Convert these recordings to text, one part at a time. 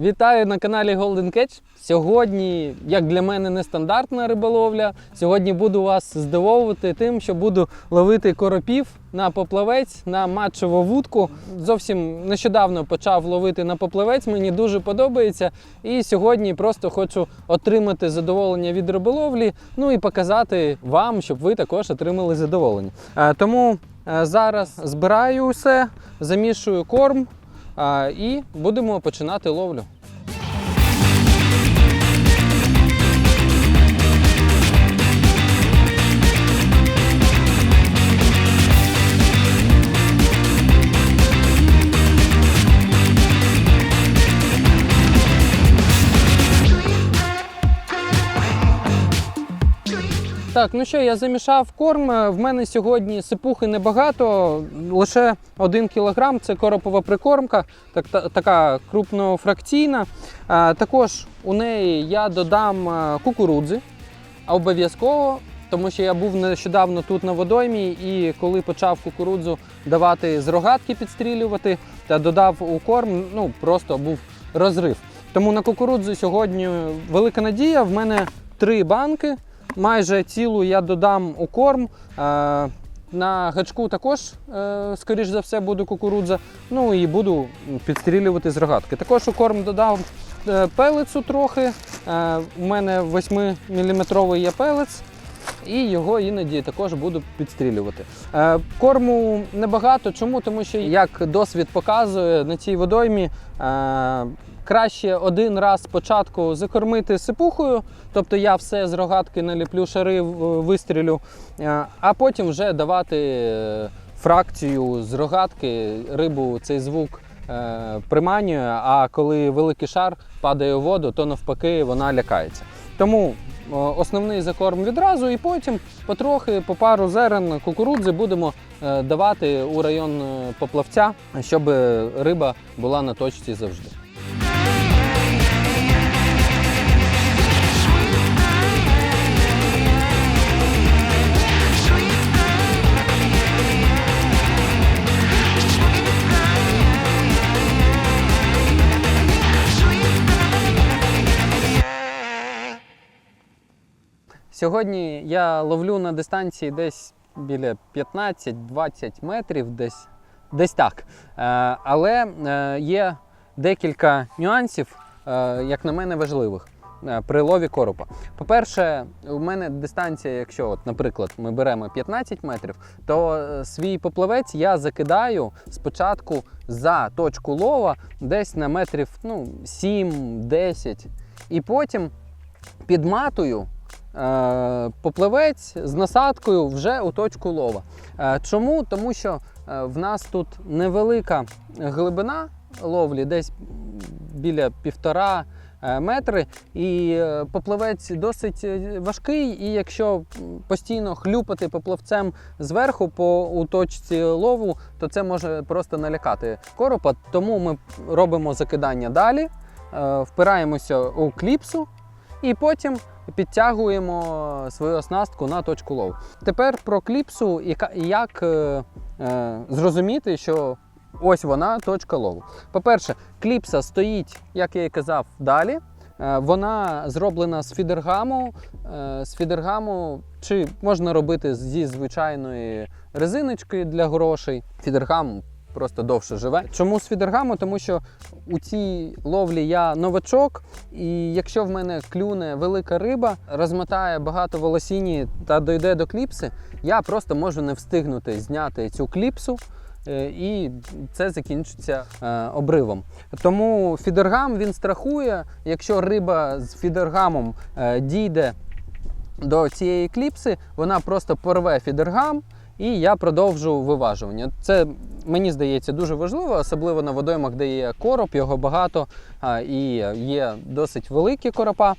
Вітаю на каналі Golden Catch. Сьогодні, як для мене, нестандартна риболовля. Сьогодні буду вас здивовувати тим, що буду ловити коропів на поплавець на матчеву вудку. Зовсім нещодавно почав ловити на поплавець. Мені дуже подобається. І сьогодні просто хочу отримати задоволення від риболовлі. Ну і показати вам, щоб ви також отримали задоволення. Е, Тому е, зараз збираю все, замішую корм. І будемо починати ловлю. Так, ну що, я замішав корм. В мене сьогодні сипухи небагато, лише 1 кілограм. Це коропова прикормка, так, та- така крупнофракційна. А, також у неї я додам е, кукурудзи обов'язково, тому що я був нещодавно тут на водоймі, і коли почав кукурудзу давати з рогатки підстрілювати та додав у корм, ну просто був розрив. Тому на кукурудзу сьогодні велика надія. В мене три банки. Майже цілу я додам у корм. Е, На гачку також, е, скоріш за все, буду кукурудза. Ну і буду підстрілювати з рогатки. Також у корм додав е, трохи. Е, У мене 8-мм є пелець. І його іноді також буду підстрілювати. Е, Корму небагато. Чому? Тому що, як досвід показує, на цій водоймі е, краще один раз спочатку закормити сипухою, тобто я все з рогатки наліплю шари, вистрілю, е, а потім вже давати фракцію з рогатки, рибу цей звук приманює, а коли великий шар падає у воду, то навпаки вона лякається. Тому основний закорм відразу, і потім потрохи по пару зерен кукурудзи будемо е, давати у район е, поплавця, щоб риба була на точці завжди. Сьогодні я ловлю на дистанції десь біля 15-20 метрів, десь, десь так. Е, але е, є декілька нюансів, е, як на мене, важливих. При лові коропа. По-перше, у мене дистанція, якщо, от, наприклад, ми беремо 15 метрів, то свій поплавець я закидаю спочатку за точку лова десь на метрів ну, 7-10. І потім підматую попливець з насадкою вже у точку лова. Е, чому? Тому що е, в нас тут невелика глибина ловлі, десь біля півтора е, метри, і е, попливець досить е, важкий, і якщо постійно хлюпати поплавцем зверху по у точці лову, то це може просто налякати коропа. Тому ми робимо закидання далі, е, впираємося у кліпсу, і потім підтягуємо свою оснастку на точку лову. Тепер про кліпсу як е, е, зрозуміти, що ось вона точка лову. По-перше, кліпса стоїть, як я і казав, далі. Е, Вона зроблена з фідергаму. З фідергаму чи можна робити зі звичайної резиночки для грошей. Фідергам просто довше живе. Чому з фідергаму? Тому що у цій ловлі я новачок, і якщо в мене клюне велика риба, розмотає багато волосіні та дойде до кліпси, я просто можу не встигнути зняти цю кліпсу. е, І це закінчиться е, обривом. Тому фідергам він страхує, якщо риба з фідергамом е, дійде до цієї кліпси, вона просто порве фідергам, і я продовжу виважування. Це мені здається дуже важливо, особливо на водоймах, де є короб, його багато і є досить великі коропа.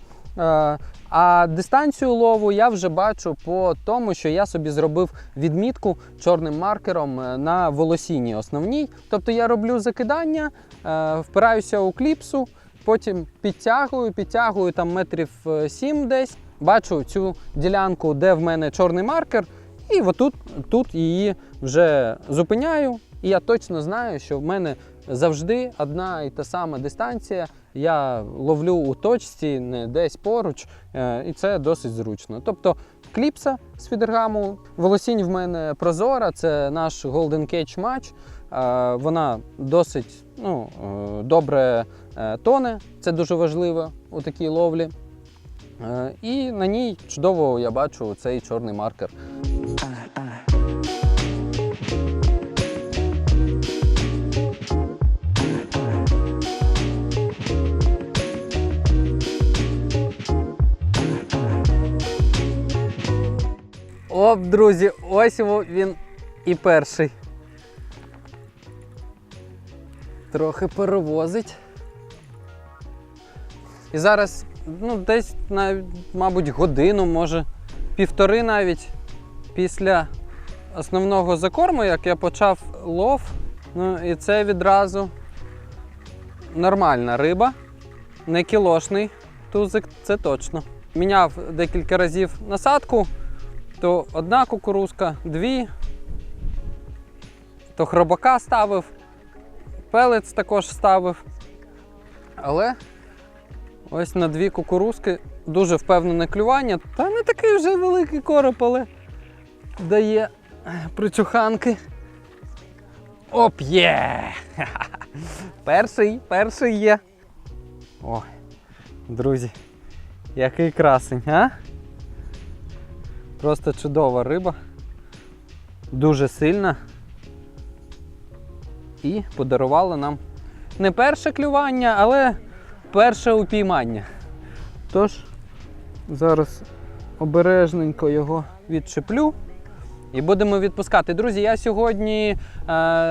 А дистанцію лову я вже бачу по тому, що я собі зробив відмітку чорним маркером е, на волосіні основній. Тобто я роблю закидання, е, впираюся у кліпсу, потім підтягую, підтягую там метрів е, 7 десь. Бачу цю ділянку, де в мене чорний маркер, і отут тут її вже зупиняю. І я точно знаю, що в мене завжди одна і та сама дистанція. Я ловлю у точці, не десь поруч, е, і це досить зручно. Тобто кліпса з фідергаму, волосінь в мене прозора, це наш Golden Cage матч. Е, Вона досить ну, е, добре тоне, це дуже важливо у такій ловлі. І на ній чудово я бачу цей чорний маркер. Оп, друзі, ось він і перший. Трохи перевозить. І зараз, ну, десь навіть, мабуть, годину, може, півтори навіть після основного закорму, як я почав лов. Ну, і це відразу нормальна риба, не кілошний тузик, це точно. Міняв декілька разів насадку, то одна кукурузка, дві, то хробака ставив, пелець також ставив. Але ось на дві кукурузки дуже впевнене клювання. Та не такий вже великий короб, але дає причуханки. Оп, є! Перший, перший є. Ой, друзі, який красень, а? Просто чудова риба. Дуже сильна. І подарувала нам не перше клювання, але перше упіймання. Тож, зараз обережненько його відчеплю і будемо відпускати. Друзі, я сьогодні е,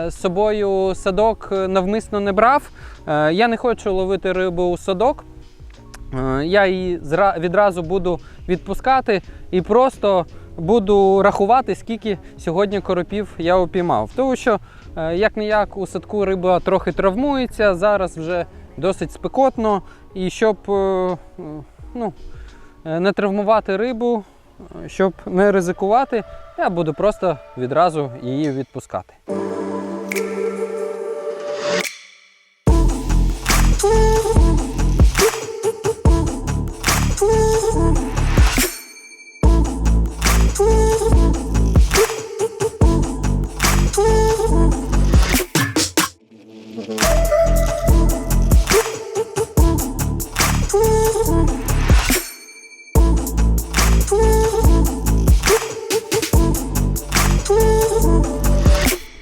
з собою садок навмисно не брав. Е, я не хочу ловити рибу у садок. Е, Я її відразу буду відпускати і просто буду рахувати, скільки сьогодні коропів я упіймав. Тому що, як не як, у садку риба трохи травмується, зараз вже досить спекотно. І щоб е, ну, е, не травмувати рибу, щоб не ризикувати, я буду просто відразу її відпускати.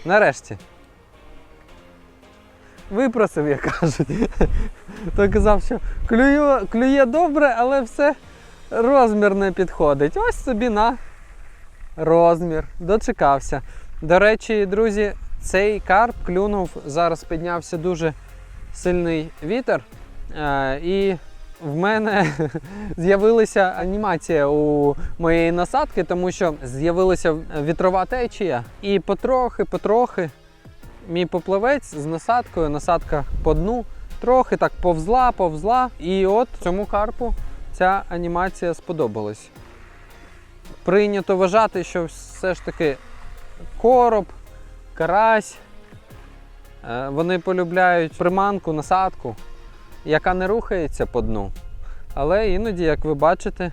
Нарешті. Випросив, як кажуть. То казав, що клює, клює добре, але все розмір не підходить. Ось собі на розмір. Дочекався. До речі, друзі, цей карп клюнув. Зараз піднявся дуже сильний вітер. Е, і в мене з'явилася анімація у моєї насадки, тому що з'явилася вітрова течія. І потрохи-потрохи мій поплавець з насадкою, насадка по дну, трохи так повзла, повзла. І от цьому карпу ця анімація сподобалась. Прийнято вважати, що все ж таки короб, карась. е, Вони полюбляють приманку, насадку, яка не рухається по дну. Але іноді, як ви бачите,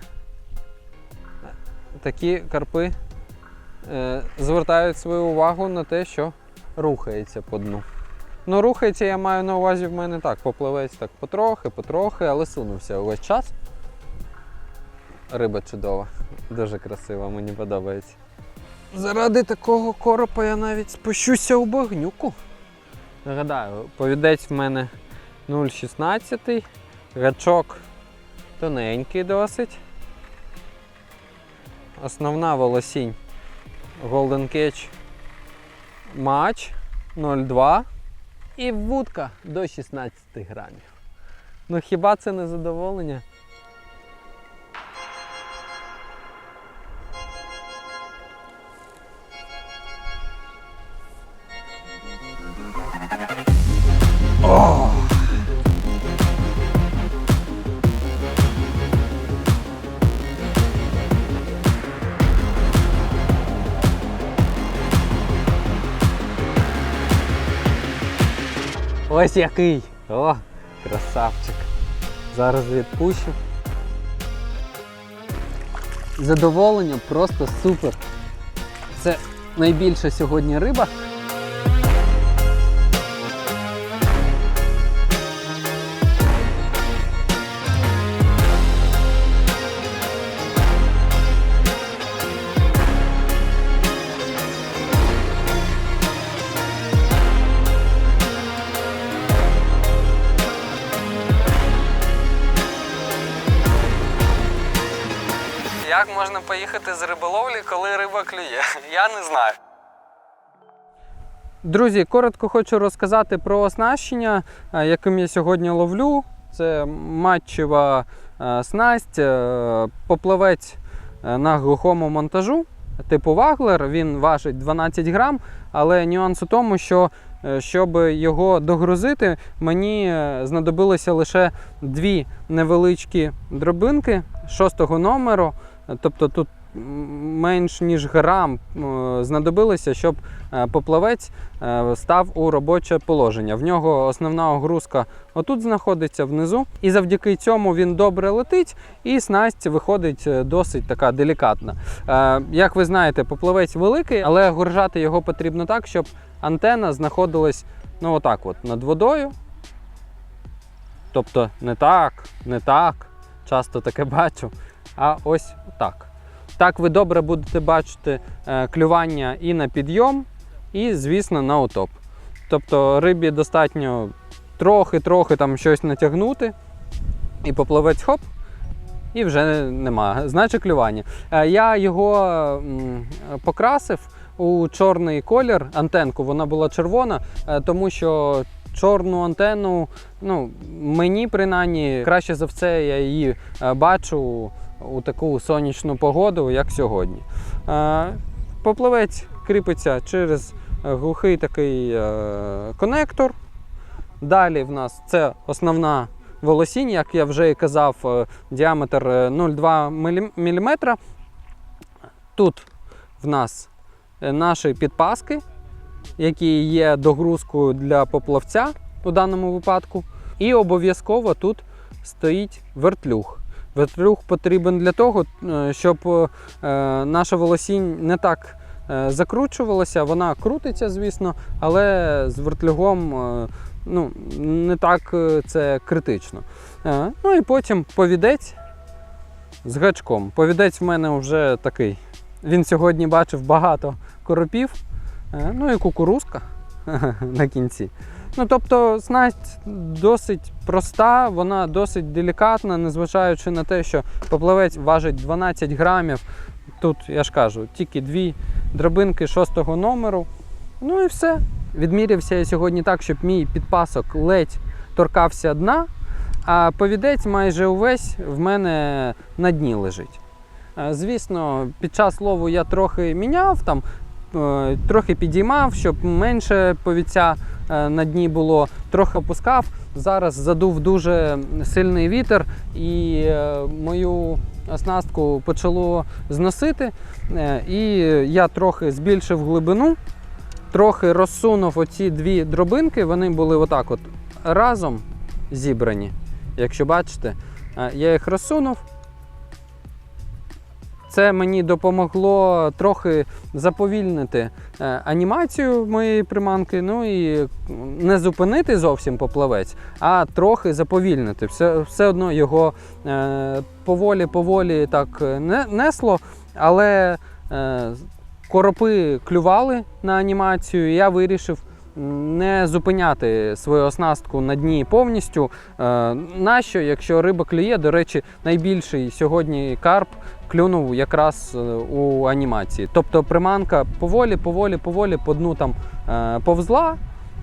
такі карпи е, звертають свою увагу на те, що рухається по дну. Ну, рухається, я маю на увазі в мене так, попливець так потрохи, потрохи, але сунувся увесь час. Риба чудова, дуже красива, мені подобається. Заради такого коропа я навіть спущуся у багнюку. Нагадаю, повідець в мене 0,16, гачок тоненький досить. Основна волосінь Golden Catch Match 0,2 і вудка до 16 грамів. Ну хіба це не задоволення? Ось який. О, красавчик. Зараз відпущу. Задоволення просто супер. Це найбільша сьогодні риба. Поїхати з риболовлі, коли риба клює? Я не знаю. Друзі, коротко хочу розказати про оснащення, е, яким я сьогодні ловлю. Це матчева е, снасть, е, поплавець на глухому монтажу, типу ваглер. Він важить 12 грам, але нюанс у тому, що щоб його догрузити, мені знадобилося лише дві невеличкі дробинки шостого номеру. Тобто тут менш ніж грам е, знадобилося, щоб е, поплавець е, став у робоче положення. В нього основна огрузка отут знаходиться внизу, і завдяки цьому він добре летить, і снасть виходить досить така делікатна. Як ви знаєте, поплавець великий, але горжати його потрібно так, щоб антена знаходилась ну, отак от, над водою. Тобто не так, не так. Часто таке бачу. А ось так. Так ви добре будете бачити е, клювання і на підйом, і, звісно, на утоп. Тобто рибі достатньо трохи-трохи там щось натягнути, і поплавець хоп, і вже нема. Значить клювання. Е, Я його покрасив у чорний колір, антенку, вона була червона, е, тому що чорну антенну, ну, мені принаймні краще за все я її бачу у таку сонячну погоду, як сьогодні. Е, Поплавець кріпиться через е, глухий такий е, конектор. Далі в нас це основна волосінь, як я вже і казав, е, діаметр е, 0,2 мм. Тут в нас е, наші підпаски, які є догрузкою для поплавця у даному випадку. І обов'язково тут стоїть вертлюг. Вертлюг потрібен для того, е, щоб е, наша волосінь не так е, закручувалася. Вона крутиться, звісно, але з вертлюгом ну, не так це критично. Ну і потім повідець з гачком. Повідець в мене вже такий. Він сьогодні бачив багато коропів, ну і кукурузка на кінці. Ну, тобто, снасть досить проста, вона досить делікатна, незважаючи на те, що поплавець важить 12 грамів. Тут, я ж кажу, тільки дві драбинки шостого номеру. Ну і все. Відмірявся я сьогодні так, щоб мій підпасок ледь торкався дна, а повідець майже увесь в мене на дні лежить. Е, Звісно, під час лову я трохи міняв, там, трохи підіймав, щоб менше повіця е, на дні було, трохи опускав. Зараз задув дуже сильний вітер і е, мою оснастку почало зносити. Е, І я трохи збільшив глибину, трохи розсунув оці дві дробинки, вони були отак от разом зібрані. Якщо бачите, Е, я їх розсунув. Це мені допомогло трохи заповільнити е, анімацію моєї приманки, ну і не зупинити зовсім поплавець, а трохи заповільнити. Все, все одно його е, поволі-поволі так е, не, несло, але е, коропи клювали на анімацію. і Я вирішив не зупиняти свою оснастку на дні повністю. Е, нащо, якщо риба клює, до речі, найбільший сьогодні карп клюнув якраз е, у анімації. Тобто приманка поволі, поволі, поволі по дну там е, повзла.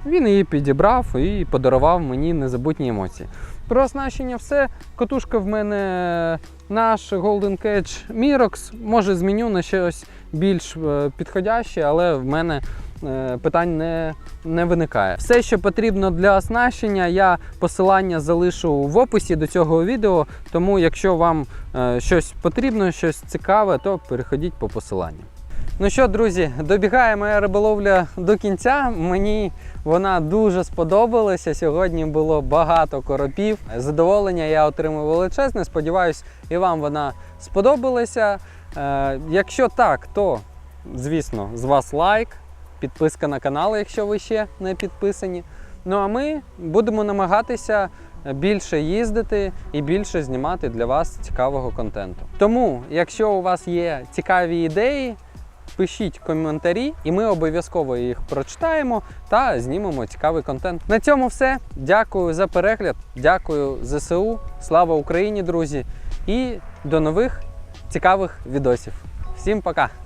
Він її підібрав і подарував мені незабутні емоції. Про оснащення все. Котушка в мене наш Golden Cage Mirox. Може зміню на щось більш е, підходяще, але в мене питань не, не виникає. Все, що потрібно для оснащення, я посилання залишу в описі до цього відео. Тому, якщо вам е, щось потрібно, щось цікаве, то переходіть по посиланню. Ну що, друзі, добігає моя риболовля до кінця. Мені вона дуже сподобалася. Сьогодні було багато коропів. Задоволення я отримав величезне. Сподіваюсь, і вам вона сподобалася. Е, якщо так, то звісно, з вас лайк, підписка на канал, якщо ви ще не підписані. Ну а ми будемо намагатися більше їздити і більше знімати для вас цікавого контенту. Тому, якщо у вас є цікаві ідеї, пишіть коментарі, і ми обов'язково їх прочитаємо та знімемо цікавий контент. На цьому все. Дякую за перегляд, дякую ЗСУ. Слава Україні, друзі! І до нових цікавих відосів. Всім пока!